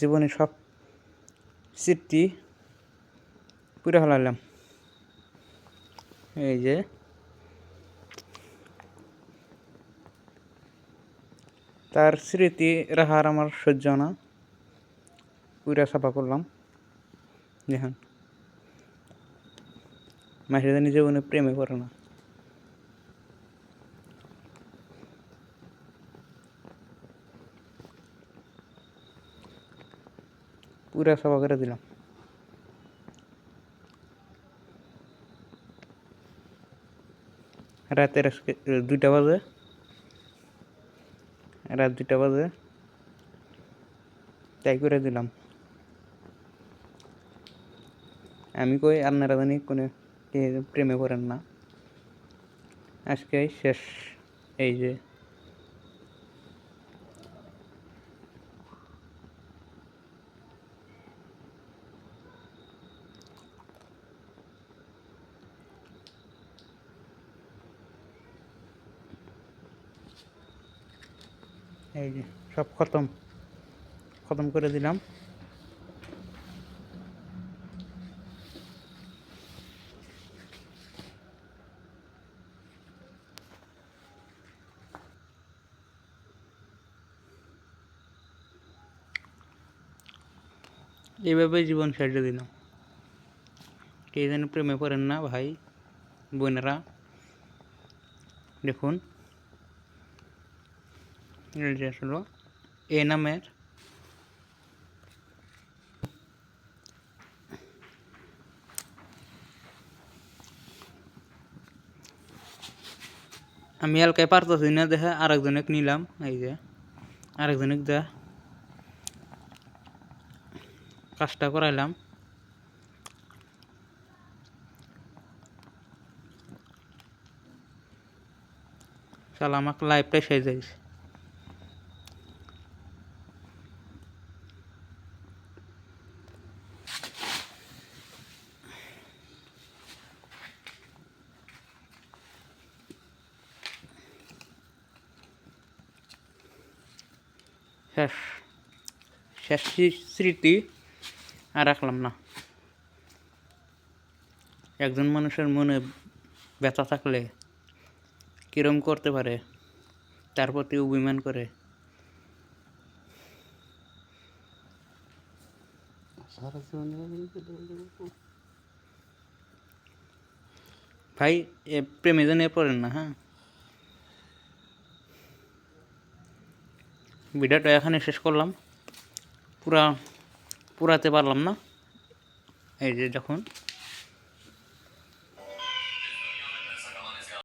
জীবনে সব স্মৃতি পুরে ফেলালাম। এই যে। তার স্মৃতি রাখার আমার সহ্য না। পুরা সাফা করলাম। দেখেন। মাসে জানি জীবনে প্রেমে করে না। পুরা সাফা করে দিলাম। রাতের দুইটা বাজে। রাত দুইটা বাজে। তাই করে দিলাম। আমি কই, আপনারা জানি কোনো প্রেমে করেন না। আজকে শেষ। এই যে এই যে, সব খতম। খতম করে দিলাম। এইভাবে জীবন সাজিয়ে দিলাম। কে যেন প্রেমে পড়েন না ভাই, বোনেরা। দেখুন। এই যে আসলো এ নামের আমি এলাকায় পারতেছি না দেখে আরেকজনক নিলাম, এই যে। আরেকজনক দে। কাজটা করাইলাম। শালা আমাকে লাইফটাই শেষ শেষ শেষ স্মৃতি আর রাখলাম না একজন মানুষের মনে ব্যথা থাকলে কিরম করতে পারে, তার প্রতি অভিমান করে। ভাই, এ প্রেমে জানে পড়েন না হ্যাঁ ভিডিওটা এখানে শেষ করলাম। পুরা পুরাতে পারলাম না। এই যে যখন